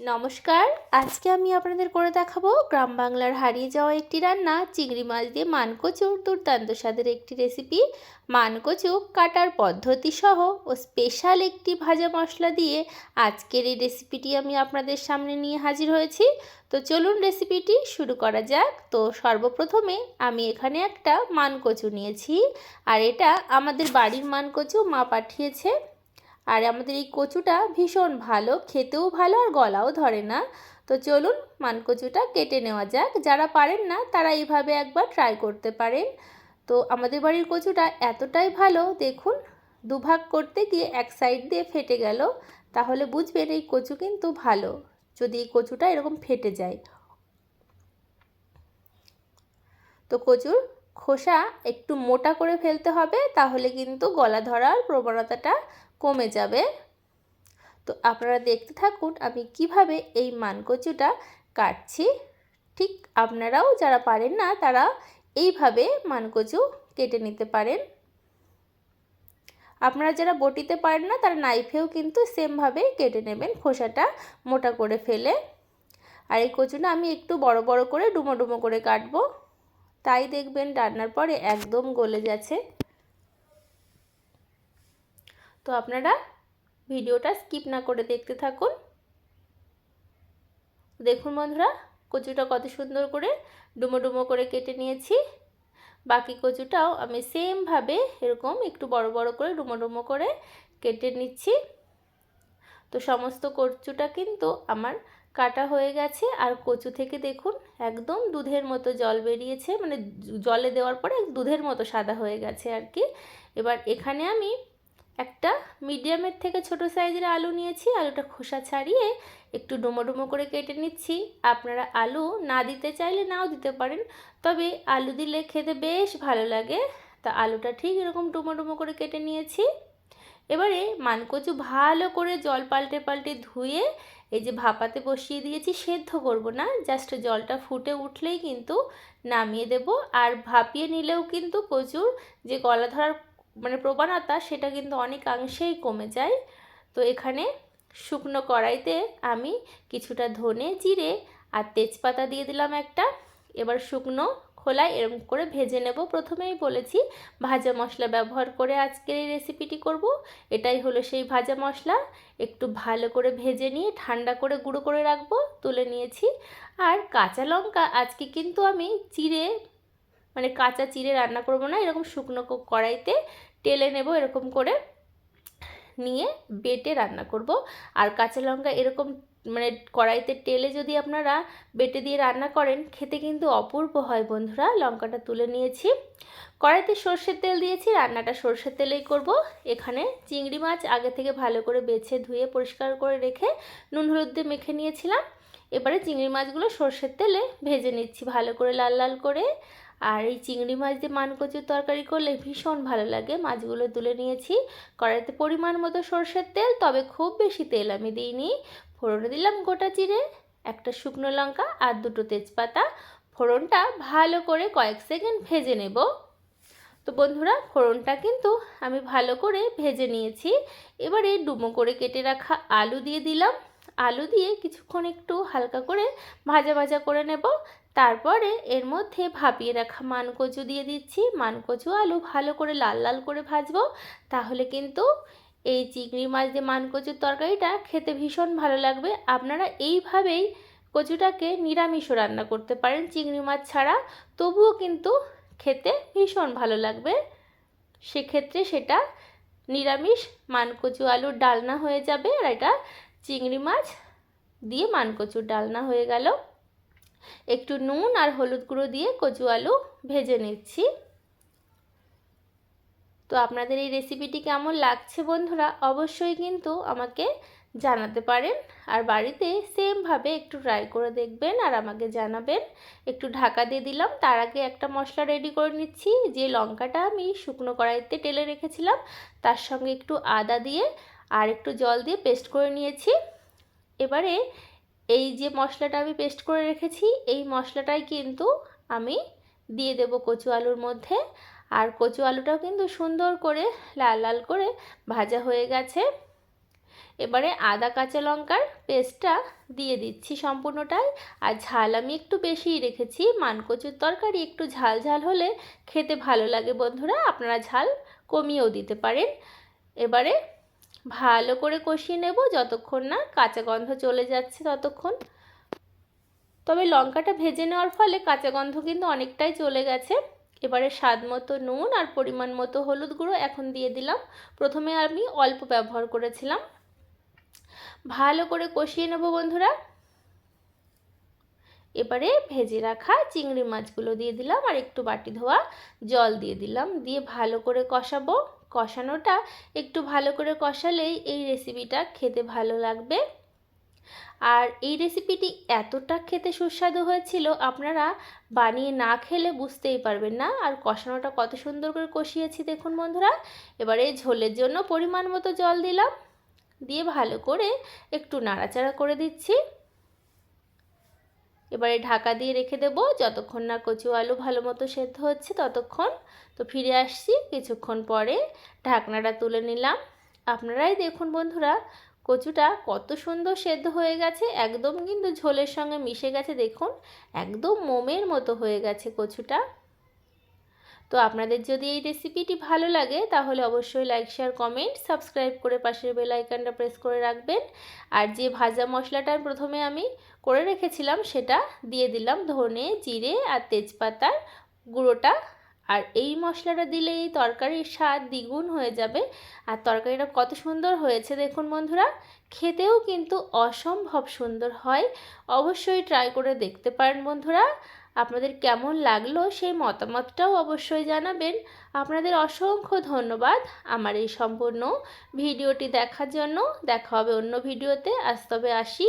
নমস্কার, আজকে আমি আপনাদের করে দেখাবো গ্রাম বাংলার হারিয়ে যাওয়া একটি রান্না, চিংড়ি মাছ দিয়ে মানকচুর দুর্দান্ত স্বাদের একটি রেসিপি মানকচু কাটার পদ্ধতি সহ ও স্পেশাল একটি ভাজা মশলা দিয়ে আজকের এই রেসিপিটি আমি আপনাদের সামনে নিয়ে হাজির হয়েছি। তো চলুন রেসিপিটি শুরু করা যাক। তো সর্বপ্রথমে আমি এখানে একটা মানকচু নিয়েছি। আর এটা আমাদের বাড়ির মানকচু মা পাঠিয়েছে আর আমাদের এই কচুটা ভীষণ ভালো, খেতেও ভালো আর গলাও ধরে না। তো চলুন মানকচুটা কেটে নেওয়া যাক। যারা পারেন না, তারা এইভাবে একবার ট্রাই করতে পারেন। তো আমাদের বাড়ির কচুটা এতটাই ভালো, দেখুন, দুভাগ করতে গিয়ে এক সাইড দিয়ে ফেটে গেল। তাহলে বুঝবেন এই কচু কিন্তু ভালো, যদি এই কচুটা এরকম ফেটে যায়। তো কচুর খোসা একটু মোটা করে ফেলতে হবে, তাহলে কিন্তু গলা ধরার প্রবণতাটা কমে যাবে। তো আপনারা দেখতে থাকুন আমি কীভাবে এই মানকচুটা কাটছি। ঠিক আপনারাও যারা পারেন না তারা এইভাবে মানকচু কেটে নিতে পারেন। আপনারা যারা বটিতে পারেন না তারা নাইফেও কিন্তু সেমভাবে কেটে নেবেন খোসাটা মোটা করে ফেলে। আর এই কচুটা আমি একটু বড় বড় করে ডুমো ডুমো করে কাটবো। তাই দেখবেন রান্নার পরে একদম গলে যাচ্ছে। তো আপনারা ভিডিওটা স্কিপ না করে দেখতে থাকুন। দেখুন বন্ধুরা, কচুটা কত সুন্দর করে ডুমো ডুমো করে কেটে নিয়েছি। বাকি কচুটাও আমি সেমভাবে এরকম একটু বড় বড় করে ডুমো ডুমো করে কেটে নিচ্ছি। তো সমস্ত কচুটা কিন্তু আমার কাটা হয়ে গেছে আর কচু থেকে দেখুন একদম দুধের মতো জল বেরিয়েছে মানে জলে দেওয়ার পরে দুধের মতো সাদা হয়ে গেছে আর কি। এবার এখানে আমি একটা মিডিয়ামের থেকে ছোট সাইজের আলু নিয়েছি। আলুটা খোসা ছাড়িয়ে একটু ডুমো ডুমো করে কেটে নিচ্ছি। আপনারা আলু না দিতে চাইলে নাও দিতে পারেন, তবে আলু দিলে খেতে বেশ ভালো লাগে। তা আলুটা ঠিক এরকম ডুমো ডুমো করে কেটে নিয়েছি। এবারে মানকচু ভালো করে জল পাল্টে পাল্টে ধুয়ে এই যে ভাপাতে বসিয়ে দিয়েছি, সেদ্ধ করব না। জাস্ট জলটা ফুটে উঠলেই কিন্তু নামিয়ে দেব। আর ভাপিয়ে নিলেও কিন্তু কচুর যে গলা ধরার মানে প্রবণতা সেটা কিন্তু অনেকাংশেই কমে যায়। তো এখানে শুকনো কড়াইতে আমি কিছুটা ধনে জিরে আর তেজপাতা দিয়ে দিলাম একটা। এবার শুকনো খোলায় এরকম করে ভেজে নেব। প্রথমেই বলেছি ভাজা মশলা ব্যবহার করে আজকের এই রেসিপিটি করব। এটাই হলো সেই ভাজা মশলা। একটু ভালো করে ভেজে নিয়ে ঠান্ডা করে গুঁড়ো করে রাখব, তুলে নিয়েছি। আর কাঁচা লঙ্কা আজকে কিন্তু আমি চিড়ে মানে কাঁচা চিড়ে রান্না করব না, এরকম শুকনো কড়াইতে টেলে নেব এরকম করে। নিয়ে বেটে রান্না করব। আর কাঁচা লঙ্কা এরকম মানে কড়াইতে টেলে যদি আপনারা বেটে দিয়ে রান্না করেন, খেতে কিন্তু অপূর্ব হয় বন্ধুরা। লঙ্কাটা তুলে নিয়েছি। কড়াইতে সর্ষের তেল দিয়েছি, রান্নাটা সর্ষের তেলেই করব। এখানে চিংড়ি মাছ আগে থেকে ভালো করে বেছে ধুয়ে পরিষ্কার করে রেখে নুন হলুদ দিয়ে মেখে নিয়েছিলাম। এবারে চিংড়ি মাছগুলো সর্ষের তেলে ভেজে নিচ্ছি ভালো করে লাল লাল করে। আর এই চিংড়ি মাছ দিয়ে মানকচুর তরকারি করলে ভীষণ ভালো লাগে। মাছগুলো তুলে নিয়েছি। কড়াইতে পরিমাণ মতো সর্ষের তেল, তবে খুব বেশি তেল আমি দিইনি। ফোড়নে দিলাম গোটা চিড়ে একটা শুকনো লঙ্কা আর দুটো তেজপাতা। ফোড়নটা ভালো করে কয়েক সেকেন্ড ভেজে নেব। তো বন্ধুরা, ফোড়নটা কিন্তু আমি ভালো করে ভেজে নিয়েছি। এবারে ডুমো করে কেটে রাখা আলু দিয়ে দিলাম। আলু দিয়ে কিছুক্ষণ একটু হালকা করে ভাজা ভাজা করে নেব। তারপরে এর মধ্যে ভাপিয়ে রাখা মানকচু দিয়ে দিচ্ছি। মানকচু আলু ভালো করে লাল লাল করে ভাজবো। তাহলে কিন্তু এই চিংড়ি মাছ দিয়ে মানকচুর তরকারিটা খেতে ভীষণ ভালো লাগবে। আপনারা এইভাবেই কচুটাকে নিরামিষও রান্না করতে পারেন চিংড়ি মাছ ছাড়া। তবুও কিন্তু খেতে ভীষণ ভালো লাগবে। সেক্ষেত্রে সেটা নিরামিষ মানকচু আলুর ডালনা হয়ে যাবে আর এটা চিংড়ি মাছ দিয়ে মানকচুর ডালনা হয়ে গেল। একটু নুন আর হলুদ গুঁড়ো দিয়ে কচু আলু ভেজে নিচ্ছি। তো আপনাদের এই রেসিপিটি কেমন লাগছে বন্ধুরা অবশ্যই কিন্তু আমাকে জানাতে পারেন। আর বাড়িতে সেমভাবে একটু ট্রাই করে দেখবেন আর আমাকে জানাবেন। একটু ঢাকা দিয়ে দিলাম, তার আগে একটা মশলা রেডি করে নিচ্ছি। যে লঙ্কাটা আমি শুকনো কড়াইতে টেলে রেখেছিলাম, তার সঙ্গে একটু আদা দিয়ে আর একটু জল দিয়ে পেস্ট করে নিয়েছি। এবারে এই যে মশলাটা আমি পেস্ট করে রেখেছি, এই মশলাটাই কিন্তু আমি দিয়ে দেব কচু আলুর মধ্যে। আর কচু আলুটাও কিন্তু সুন্দর করে লাল লাল করে ভাজা হয়ে গেছে। এবারে আদা কাঁচা লঙ্কার পেস্টটা দিয়ে দিচ্ছি সম্পূর্ণটাই। আর ঝাল আমি একটু বেশিই রেখেছি, মানকচুর তরকারি একটু ঝাল ঝাল হলে খেতে ভালো লাগে বন্ধুরা, আপনারা ঝাল কমিয়েও দিতে পারেন। এবারে ভালো করে কষিয়ে নেব যতক্ষণ না কাঁচা গন্ধ চলে যাচ্ছে ততক্ষণ। তবে লঙ্কাটা ভেজে নেওয়ার ফলে কাঁচা গন্ধ কিন্তু অনেকটাই চলে গেছে। এবারে স্বাদ মতো নুন আর পরিমাণ মতো হলুদ গুঁড়ো এখন দিয়ে দিলাম। প্রথমে আমি অল্প ব্যবহার করেছিলাম। ভালো করে কষিয়ে নেব বন্ধুরা। এবারে ভেজে রাখা চিংড়ি মাছগুলো দিয়ে দিলাম আর একটু বাটি ধোয়া জল দিয়ে দিলাম। দিয়ে ভালো করে কষাবো। কষানোটা একটু ভালো করে কষালেই এই রেসিপিটা খেতে ভালো লাগবে। আর এই রেসিপিটি এতটা খেতে সুস্বাদু হয়েছিল, আপনারা বানিয়ে না খেলে বুঝতেই পারবেন না। আর কষানোটা কত সুন্দর করে কষিয়েছি দেখুন বন্ধুরা, এবারে ঝোলের জন্য পরিমাণ মতো জল দিলাম, দিয়ে ভালো করে একটু নাড়াচাড়া করে দিচ্ছি। এবারে ঢাকা দিয়ে রেখে দেব। যতক্ষণ না কচু আলু ভালো মতো সেদ্ধ হচ্ছে ততক্ষণ। তো ফিরে আসছি কিছুক্ষণ পরে। ঢাকনাটা তুলে নিলাম। আপনারাই দেখুন বন্ধুরা, কচুটা কত সুন্দর সেদ্ধ হয়ে গেছে। একদম কিন্তু ঝোলের সঙ্গে মিশে গেছে, দেখুন। একদম মোমের মতো হয়ে গেছে কচুটা। তো আপনাদের যদি এই রেসিপিটি ভালো লাগে, তাহলে অবশ্যই লাইক শেয়ার কমেন্ট সাবস্ক্রাইব করে পাশের বেল আইকনটা প্রেস করে রাখবেন। আর যে ভাজা মশলাটা প্রথমে আমি করে রেখেছিলাম, সেটা দিয়ে দিলাম ধনে, জিরে আর তেজপাতার গুঁড়োটা। আর এই মশলাটা দিলে এই তরকারির স্বাদ দ্বিগুণ হয়ে যাবে। আর তরকারিটা কত সুন্দর হয়েছে দেখুন বন্ধুরা। খেতেও কিন্তু অসম্ভব সুন্দর হয়। অবশ্যই ট্রাই করে দেখতে পারেন বন্ধুরা। আপনাদের কেমন লাগল সেই মতামতটাও অবশ্যই জানাবেন। আপনাদের অসংখ্য ধন্যবাদ আমার এই সম্পূর্ণ ভিডিওটি দেখার জন্য। দেখা হবে অন্য ভিডিওতে। আজ তবে আসি।